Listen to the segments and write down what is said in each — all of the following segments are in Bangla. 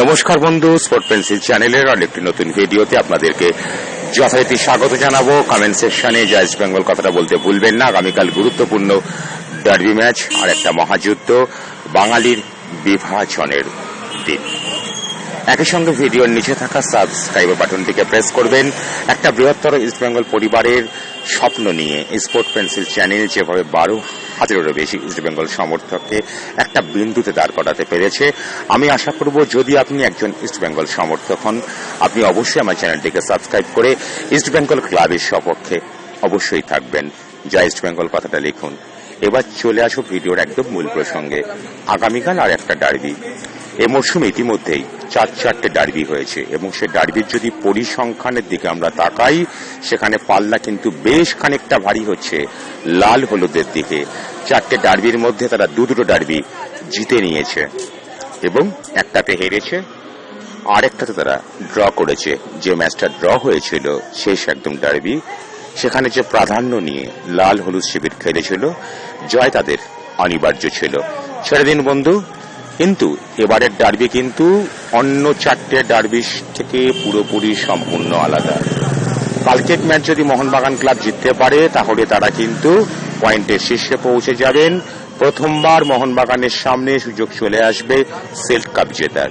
নমস্কার বন্ধু স্পোর্ট পেন্সিল চ্যানেলের আরেকটি নতুন ভিডিওতে আপনাদেরকে যথারীতি স্বাগত জানাব। কমেন্ট সেকশনে জয় ইস্ট বেঙ্গল কথাটা বলতে ভুলবেন না। আগামীকাল গুরুত্বপূর্ণ ডার্বি ম্যাচ আর একটা মহাযুদ্ধ বাঙালির বিভাজনের দিন। একই সঙ্গে ভিডিওর নিচে থাকা সাবস্ক্রাইব বাটনটিকে প্রেস করবেন। একটা বৃহত্তর ইস্টবেঙ্গল পরিবারের স্বপ্ন নিয়ে স্পোর্ট পেন্সিল চ্যানেল যেভাবে বারো হাজারেরও বেশি ইস্টবেঙ্গল সমর্থককে একটা বিন্দুতে দাঁড় করাতে পেরেছে, আমি আশা করব যদি আপনি একজন ইস্টবেঙ্গল সমর্থক হন, আপনি অবশ্যই আমার চ্যানেলটিকে সাবস্ক্রাইব করে ইস্টবেঙ্গল ক্লাবের সপক্ষে অবশ্যই থাকবেন। যা ইস্টবেঙ্গল কথাটা লিখুন। এবার চলে আসো ভিডিওর একদম মূল প্রসঙ্গে। আগামীকাল আর একটা ডার্বি এ মরশুমে ইতিমধ্যেই চার চারটে ডার্বি হয়েছে এবং সে ডার্বির যদি পরিসংখ্যানের দিকে আমরা তাকাই, সেখানে পাল্লা কিন্তু বেশ খানিকটা ভারী হচ্ছে, লাল হলুদের দিকে। চারটে ডার্বির মধ্যে তারা দু দুটো ডার্বি জিতে নিয়েছে এবং একটাতে হেরেছে, আরেকটাতে তারা ড্র করেছে। যে ম্যাচটা ড্র হয়েছিল, শেষ একদম ডার্বি। সেখানে যে প্রাধান্য নিয়ে লাল হলুদ শিবির খেলেছিল, জয় তাদের অনিবার্য ছিল। ছেড়ে দিন বন্ধু কিন্তু এবারের ডার্বি কিন্তু অন্য চারটে ডার্বি থেকে পুরোপুরি সম্পূর্ণ আলাদা। কালকের ম্যাচ যদি মোহনবাগান ক্লাব জিততে পারে, তাহলে তারা কিন্তু পয়েন্টের শীর্ষে পৌঁছে যাবেন। প্রথমবার মোহনবাগানের সামনে সুযোগ চলে আসবে সিল্ক কাপ জেতার।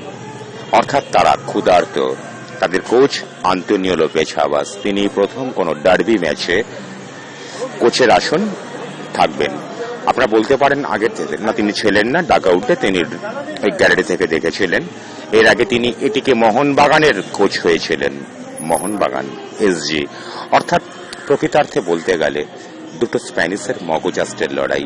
অর্থাৎ তারা ক্ষুধার্ত। তাদের কোচ আন্তনিও লোপেজ হাবাস তিনি প্রথম কোন ডার্বি ম্যাচে কোচের আসন থাকবেন। আপনারা বলতে পারেন আগের না, তিনি ছিলেন না, ডাক আউটে তিনি এই গ্যালারি থেকে দেখেছিলেন। এর আগে তিনি এটিকে মোহনবাগানের কোচ হয়েছিলেন, মোহনবাগান এসজি অর্থাৎ প্রকৃতার্থে বলতে গেলে, দুটো স্প্যানিশের মগজাস্টের লড়াই।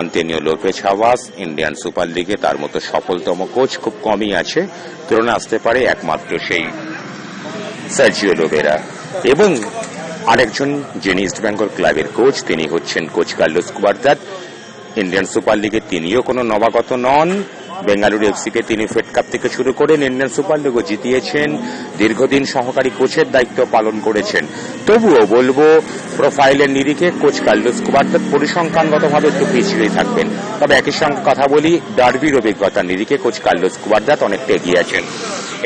Antonio Lopez Habas, Indian super লিগে তার মতো সফলতম কোচ খুব কমই আছে তুলনা আসতে পারে একমাত্র সেই সার্জিও লোবেরা এবং আরেকজন যিনি ইস্ট বেঙ্গল ক্লাবের কোচ, তিনি হচ্ছেন coach Carlos Cuadrat Indian super লিগে তিনিও কোনো নবাগত নন। বেঙ্গালুরু এফসিকে তিনি ফেড কাপ থেকে শুরু করেন ইন্ডিয়ান সুপার লিগও জিতিয়েছেন। দীর্ঘদিন সহকারী কোচের দায়িত্ব পালন করেছেন। তবুও বলব, প্রোফাইলের নিরিখে কোচ কার্লোস কুবারদাত পরিসংখ্যানগতভাবে একটু পিছিয়ে থাকবেন। তবে একই সঙ্গে কথা বলি, ডার্বির অভিজ্ঞতার নিরিখে কোচ কার্লোস কুবারদাত অনেকটা এগিয়ে আছেন।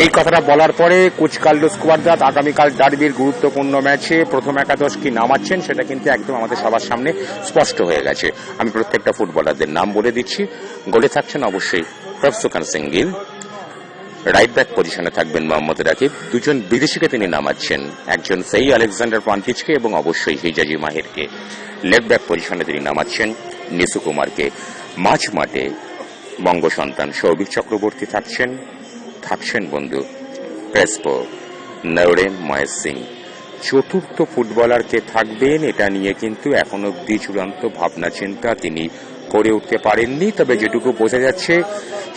এই কথাটা বলার পরে কোচ কার্লোস কুবারদাত আগামীকাল ডার্বির গুরুত্বপূর্ণ ম্যাচে প্রথম একাদশ কি নামাচ্ছেন সেটা কিন্তু একদম আমাদের সবার সামনে স্পষ্ট হয়ে গেছে। আমি প্রত্যেকটা ফুটবলারদের নাম বলে দিচ্ছি। গোলে থাকছেন অবশ্যই প্রফসুকান সিঙ্গিল। রাইট ব্যাক পজিশনে থাকবেন মোহাম্মদ রাকিব। দুজন বিদেশিকে তিনি নামাচ্ছেন। একজন সেই আলেকজান্ডার পান্তিজকে এবং অবশ্যই হিজাজি মাহিরকে। লেফট ব্যাক পজিশনে তিনি নামাচ্ছেন নিসু কুমারকে। মাঝ মাঠে বঙ্গ সন্তান সৌভিক চক্রবর্তী থাকছেন। থাকছেন বন্ধু। ক্রেসপো নরেন মহেশ সিং। চতুর্থ ফুটবলারকে থাকবেন, এটা নিয়ে কিন্তু এখন অব্দি চূড়ান্ত ভাবনা চিন্তা তিনি করে উঠতে পারেননি। তবে যেটুকু বোঝা যাচ্ছে,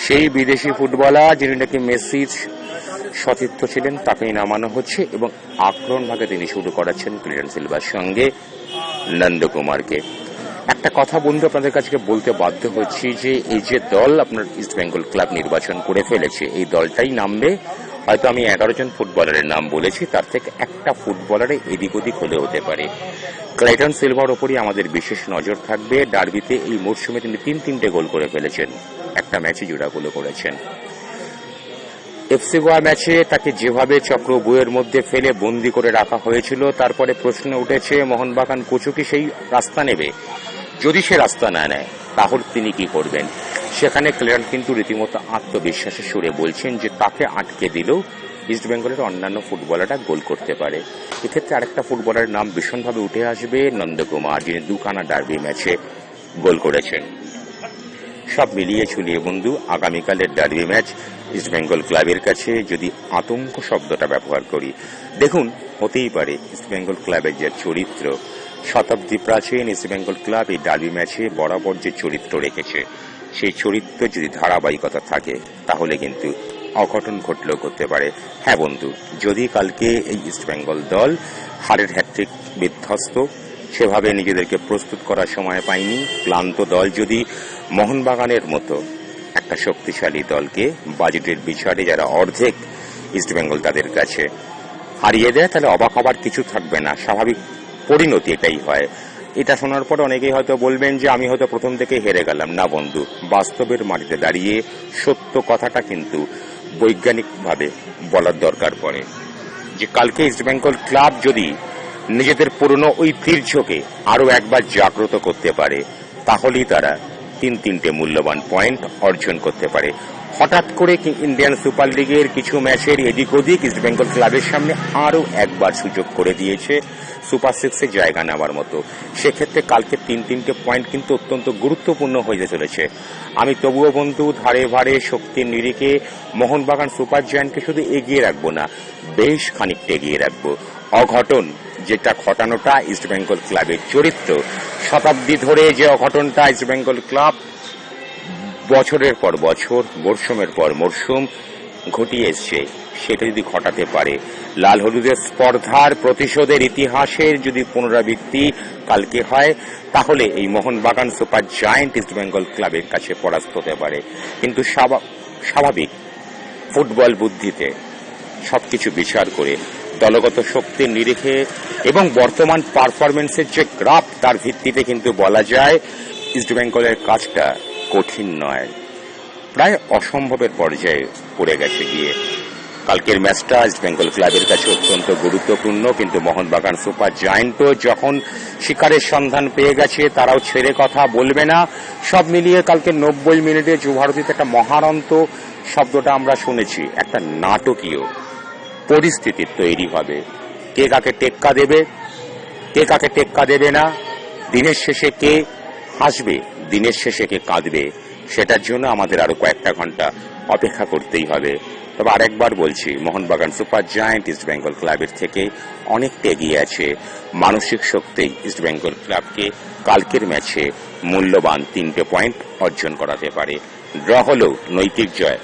সেই বিদেশি ফুটবলার যিনি নাকি মেসির সতীর্থ ছিলেন, তাকেই নামানো হচ্ছে এবং আক্রমণ ভাগে তিনি শুরু করাচ্ছেন ক্লিয়ান সিলভার সঙ্গে নন্দকুমারকে একটা কথা বন্ধু আপনাদের কাছে বলতে বাধ্য হচ্ছি যে এই যে দল আপনার ইস্ট বেঙ্গল ক্লাব নির্বাচন করে ফেলেছে, এই দলটাই নামবে। হয়তো আমি এগারো জন ফুটবলারের নাম বলেছি, তার থেকে একটা ফুটবলারে এদিক ওদিক হলে হতে পারে। ক্লাইটন সিলভার ওপরই আমাদের বিশেষ নজর থাকবে। ডার্বিতে এই মরশুমে তিনি তিন তিনটে গোল করে ফেলেছেন। একটা ম্যাচে জোড়া গোলও করেছেন। এফসি গোয়া ম্যাচে তাকে যেভাবে চক্র বইয়ের মধ্যে ফেলে বন্দি করে রাখা হয়েছিল, তারপরে প্রশ্ন উঠেছে, মোহনবাগান কোচও কি সেই রাস্তা নেবে? যদি সে রাস্তা না নেয়, তাহলে তিনি কি করবেন? সেখানে ক্লিয়ার কিন্তু রীতিমতো আত্মবিশ্বাসের সুরে বলছেন যে তাকে আটকে দিলেও ইস্টবেঙ্গলের অন্যান্য ফুটবলাররা গোল করতে পারে। এক্ষেত্রে আরেকটা ফুটবলারের নাম ভীষণভাবে উঠে আসবে, নন্দকুমার, যিনি দুখানা ডার্বি ম্যাচে গোল করেছেন। সব মিলিয়ে ঝুলিয়ে বন্ধু, আগামীকালের ডার্বি ম্যাচ ইস্টবেঙ্গল ক্লাবের কাছে যদি আতঙ্ক শব্দটা ব্যবহার করি। দেখুন, হতেই পারে ইস্টবেঙ্গল ক্লাবের যে চরিত্র শতাব্দী প্রাচীন ইস্টবেঙ্গল ক্লাব এই ডার্বি ম্যাচে বরাবর যে চরিত্র রেখেছে, সেই চরিত্র যদি ধারাবাহিকতা থাকে, তাহলে কিন্তু অঘটন ঘটলেও করতে পারে। হ্যাঁ বন্ধু, যদি কালকে এই ইস্টবেঙ্গল দল হারের হ্যাট্রিক বিধ্বস্ত, সেভাবে নিজেদেরকে প্রস্তুত করার সময় পায়নি, ক্লান্ত দল যদি মোহনবাগানের মতো একটা শক্তিশালী দলকে বাজেটের বিচারে যারা অর্ধেক ইস্টবেঙ্গল তাদের কাছে হারিয়ে দেয়, তাহলে অবাক হবার কিছু থাকবে না। স্বাভাবিক পরিণতি এটাই হয়। এটা শোনার পর অনেকেই হয়তো বলবেন যে আমি হয়তো প্রথম থেকে হেরে গেলাম। না বন্ধু, বাস্তবের মাটিতে দাঁড়িয়ে সত্য কথাটা কিন্তু বৈজ্ঞানিকভাবে বলার দরকার পড়ে। যে কালকে ইস্ট বেঙ্গল ক্লাব যদি নিজেদের পুরনো ঐতিহ্যকে আরও একবার জাগ্রত করতে পারে, তাহলেই তারা তিন তিনটে মূল্যবান পয়েন্ট অর্জন করতে পারে। হঠাৎ করে ইন্ডিয়ান সুপার লিগের কিছু ম্যাচের এদিক ওদিক ইস্ট বেঙ্গল ক্লাবের সামনে আরও একবার সুযোগ করে দিয়েছে সুপার সিক্সে জায়গা নেওয়ার মতো। সেক্ষেত্রে কালকে তিন তিনটে পয়েন্ট কিন্তু অত্যন্ত গুরুত্বপূর্ণ হয়ে চলেছে। আমি তবুও বন্ধু, ধারে ভারে শক্তির নিরিখে মোহনবাগান সুপার জায়ান্টকে শুধু এগিয়ে রাখব না, বেশ খানিকটা এগিয়ে রাখব। অঘটন যেটা ঘটানোটা ইস্ট বেঙ্গল ক্লাবের চরিত্র। শতাব্দী ধরে যে অঘটনটা ইস্ট বেঙ্গল ক্লাব বছরের পর বছর, মরশুমের পর মরশুম ঘটিয়ে এসছে। সেটা যদি ঘটাতে পারে, লাল হলুদের স্পর্ধার প্রতিশোধের ইতিহাসের যদি পুনরাবৃত্তি কালকে হয়, তাহলে এই Mohun Bagan super giant East Bengal ক্লাবের কাছে পরাস্ত হতে পারে। কিন্তু স্বাভা- স্বাভাবিক ফুটবল বুদ্ধিতে সবকিছু বিচার করে দলগত শক্তির নিরিখে এবং বর্তমান পারফরমেন্সের যে গ্রাফ তার ভিত্তিতে কিন্তু বলা যায় ইস্ট বেঙ্গলের কাজটা কঠিন নয়। প্রায় অসম্ভবের পর্যায়ে পড়ে গেছে গিয়ে। কালকের ম্যাচটা ইস্ট বেঙ্গল ক্লাবের কাছে অত্যন্ত গুরুত্বপূর্ণ, কিন্তু মোহনবাগান সুপার জায়েন্টও যখন শিকারের সন্ধান পেয়ে গেছে, তারাও ছেড়ে কথা বলবে না। সব মিলিয়ে কালকে নব্বই মিনিটে যুভারতীতে একটা মহারন্ত শব্দটা আমরা শুনেছি, একটা নাটকীয় পরিস্থিতির তৈরি হবে। কে কাকে টেক্কা দেবে? কে কাকে টেক্কা দেবে না? দিনের শেষে কে হাসবে? দিনের শেষে কে কাঁদবে, সেটার জন্য আমাদের আরও কয়েকটা ঘণ্টা অপেক্ষা করতেই হবে। তবে আরেকবার বলছি, Mohun Bagan super giant East Bengal ক্লাবের থেকে অনেকটা এগিয়ে আছে। মানসিক শক্তি ইস্ট বেঙ্গল ক্লাবকে কালকের ম্যাচে মূল্যবান তিনটে পয়েন্ট অর্জন করাতে পারে। ড্র হলেও নৈতিক জয়